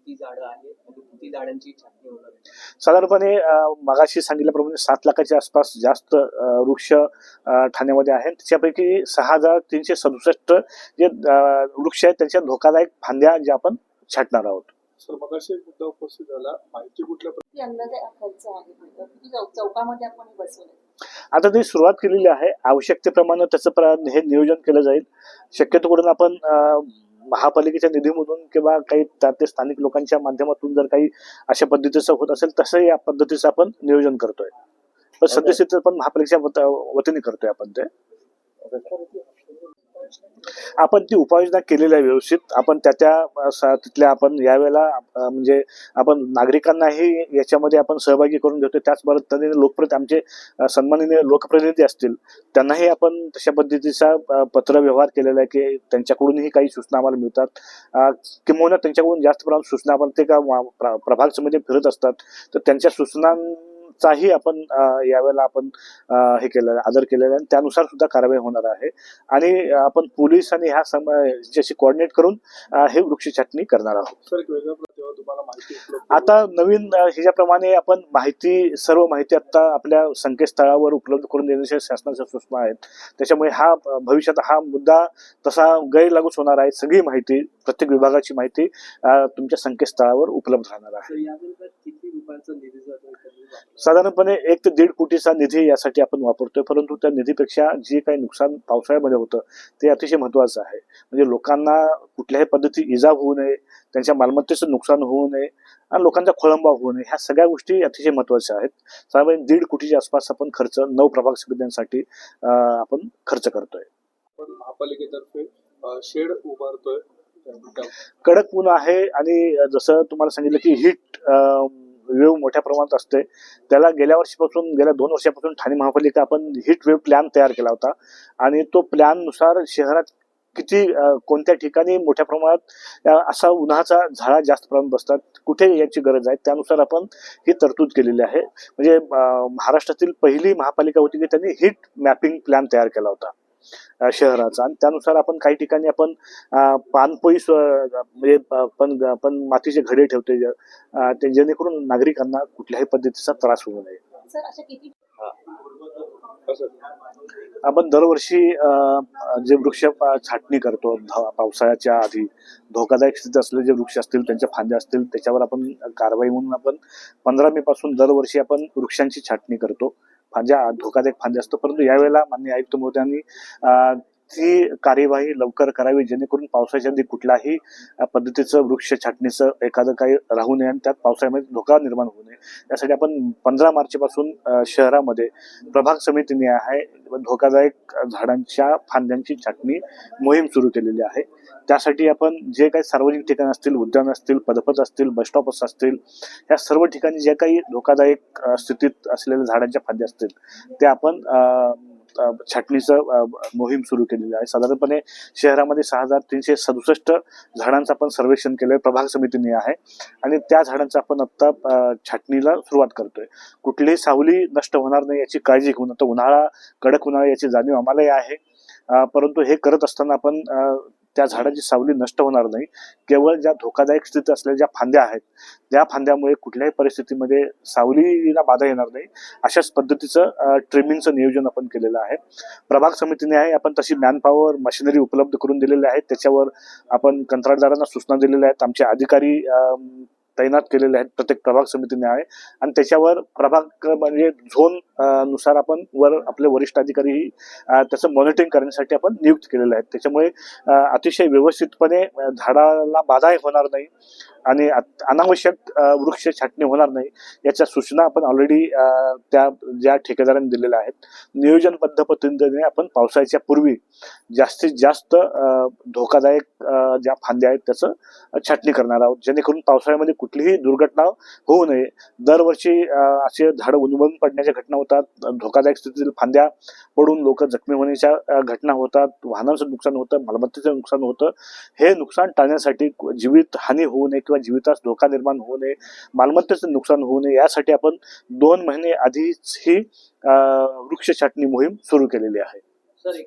किती झाडं आहेत आणि किती झाडांची छाटणी होणार आहे? साधारणपणे अं, मगाशी सांगितल्याप्रमाणे सात लाखाच्या आसपास जास्त अं, वृक्ष अं, ठाण्यामध्ये आहेत. त्याच्यापैकी सहा हजार तीनशे सदुसष्ट जे अं, वृक्ष आहेत त्यांच्या धोकादायक फांद्या ज्या आपण छाटणार आहोत. सर मगाशी एक मुद्दा उपस्थित झाला. माहिती कुठल्या किती अंदाजे खर्च आहे? म्हणजे किती चौ- चौकामध्ये आपण हे बसवलंय? आता ती सुरुवात केलेली आहे. आवश्यकतेप्रमाणे त्याचं प्र हे नियोजन केलं जाईल. शक्यतो करून आपण अं, महापालिकेच्या निधीमधून किंवा काही त्या ते स्थानिक लोकांच्या माध्यमातून जर काही अशा पद्धतीचं होत असेल तसंही या पद्धतीचं आपण नियोजन करतोय. पण सद्यस्थितीत पण महापालिकेच्या वत- वतीने करतोय आपण ते. आपण ती उपाययोजना केलेल्या आहे व्यवस्थित. आपण त्या त्या तिथल्या आपण यावेळेला म्हणजे आपण नागरिकांनाही याच्यामध्ये आपण सहभागी करून घेतो त्याचबरोबर त्यांनी लोकप्रति आमचे अ, सन्माननीय लोकप्रतिनिधी असतील त्यांनाही आपण तशा पद्धतीचा पत्र व्यवहार केलेला आहे की त्यांच्याकडूनही काही सूचना आम्हाला मिळतात. किंवा किंबहुना त्यांच्याकडून जास्त प्रमाणात सूचना आपण ते का वा- प्र- प्रभाग समिती फिरत असतात तर त्यांच्या सूचनांचाही आपण यावेळेला आपण हे केलेलं आहे, आदर केलेला आहे. आणि त्यानुसार सुद्धा कारवाई होणार आहे. आणि आपण पोलीस आणि ह्या सम याच्याशी कोऑर्डिनेट करून हे वृक्ष छाटणी करणार आहोत. आता नवीन ह्याच्याप्रमाणे आपण माहिती सर्व माहिती आता आपल्या संकेतस्थळावर उपलब्ध करून देण्याच्या शासनाच्या सूचना आहेत त्याच्यामुळे हा भविष्यात हा मुद्दा तसा गैरलागूच होणार आहे. सगळी माहिती प्रत्येक विभागाची माहिती तुमच्या संकेतस्थळावर उपलब्ध राहणार आहे. रुपयांचा निधी? साधारणपणे एक ते दीड कोटीचा निधी यासाठी आपण वापरतोय परंतु त्या निधीपेक्षा जे काही नुकसान पावसाळ्यामध्ये होतं ते अतिशय महत्वाचं आहे. म्हणजे लोकांना कुठल्याही पद्धती इजा होऊ नये त्यांच्या मालमत्तेचं नुकसान होऊ नये आणि लोकांचा खोळंबा होऊ नये ह्या सगळ्या गोष्टी अतिशय महत्त्वाच्या आहेत. साधारण दीड कोटीच्या आसपास आपण खर्च नऊ प्रभाग समित्यांसाठी आपण खर्च करतोय. पण महापालिकेतर्फे शेड उभारतोय. त्या- कडक ऊन आहे आणि जसं तुम्हाला सांगितलं की हिट वेव मोठ्या प्रमाणात असते. त्याला गेल्या वर्षीपासून गेल्या दोन वर्षापासून ठाणे महापालिका आपण हिट वेव प्लॅन तयार केला होता. आणि तो प्लॅननुसार शहरात किती कोणत्या ठिकाणी मोठ्या प्रमाणात असा उन्हाचा झाडा जास्त प्रमाणात बसतात कुठे याची गरज आहे त्यानुसार आपण ही तरतूद केलेली आहे. म्हणजे महाराष्ट्रातील पहिली महापालिका होती की त्यांनी हिट मॅपिंग प्लॅन तयार केला होता. शहराचा. आणि त्यानुसार आपण काही ठिकाणी आपण अं, पानपोई म्हणजे अं, पण पण मातीचे घडे ठेवते ते जेणेकरून नागरिकांना कुठल्याही पद्धतीचा त्रास होऊ नये. सर अशा किती असं आपण दरवर्षी अं, जे वृक्ष छाटणी करतो पावसाळ्याच्या आधी धोकादायक स्थितीत असलेले जे वृक्ष असतील त्यांच्या फांद्या असतील त्याच्यावर आपण कारवाई म्हणून आपण पंधरा मे पासून दरवर्षी आपण वृक्षांची छाटणी करतो. फांद्या धोकादायक फांद्या असतो. परंतु यावेळेला मान्य आयुक्त महोदयांनी अं, ती कार्यवाही लवकर करावी जेणेकरून पावसाच्या आधी कुठल्याही पद्धतीचं वृक्ष छाटणीचं एखादं काही राहू नये आणि त्यात पावसाळ्यामध्ये धोका निर्माण होऊ नये. यासाठी आपण पंधरा मार्चपासून शहरामध्ये प्रभाग समितीने आहे धोकादायक झाडांच्या फांद्यांची छाटणी मोहीम सुरू केलेली आहे. त्यासाठी आपण जे काही सार्वजनिक ठिकाण असतील उद्यान असतील पदपथ असतील बसस्टॉप्स असतील या सर्व ठिकाणी जे काही धोकादायक स्थितीत असलेल्या झाडांच्या फांद्या असतील ते आपण छाटणीचं मोहीम सुरू केलेली आहे. साधारणपणे शहरामध्ये सहा हजार तीनशे सदुसष्ट झाडांचं आपण सर्वेक्षण केलंय प्रभाग समितीने आहे. आणि त्या झाडांचं आपण आत्ता छाटणीला सुरुवात करतोय. कुठलीही सावली नष्ट होणार नाही याची काळजी घेऊन आता उन्हाळा कडक उन्हाळा याची जाणीव आम्हालाही आहे. परंतु हे करत असताना आपण त्या झाडाची सावली नष्ट होणार नाही. केवळ ज्या धोकादायक स्थितीत असलेल्या ज्या फांद्या आहेत त्या फांद्यामुळे कुठल्याही परिस्थितीमध्ये सावलीला बाधा येणार नाही. अशाच पद्धतीचं ट्रिमिंगचं नियोजन आपण केलेलं आहे. प्रभाग समितीने आहे आपण तशी मॅनपॉवर मशिनरी उपलब्ध करून दिलेली आहे. त्याच्यावर आपण कंत्राटदारांना सूचना दिलेल्या आहेत. आमचे अधिकारी तैनात केलेले आहेत प्रत्येक प्रभाग समितीने आहे. आणि त्याच्यावर प्रभाग म्हणजे झोननुसार आपण वर आपले वरिष्ठ अधिकारीही त्याचं मॉनिटरिंग करण्यासाठी आपण नियुक्त केलेले आहेत. त्याच्यामुळे अतिशय व्यवस्थितपणे झाडाला बाधाही होणार नाही आणि अनावश्यक वृक्ष छाटणी होणार नाही याच्या सूचना आपण ऑलरेडी त्या ज्या ठेकेदारांनी दिलेल्या आहेत. नियोजनबद्ध पद्धतीने आपण पावसाळ्याच्या पूर्वी जास्तीत जास्त धोकादायक ज्या फांद्या आहेत त्याचं छाटणी करणार आहोत. जेणेकरून पावसाळ्यामध्ये कुठलीही दुर्घटना होऊ नये. दरवर्षी असे झाडं उन्मळून पडण्याच्या घटना होतात. धोकादायक स्थितीतील फांद्या पडून लोक जखमी होण्याच्या घटना होतात. वाहनांचं नुकसान होतं मालमत्तेचं नुकसान होतं. हे नुकसान टाळण्यासाठी जीवित हानी होऊ नये किंवा जीवितास धोका निर्माण होऊ नये. मालमत्तेचं नुकसान होऊ नये. यासाठी आपण दोन महिने आधीच ही वृक्ष छाटणी मोहीम सुरू केलेली आहे. सर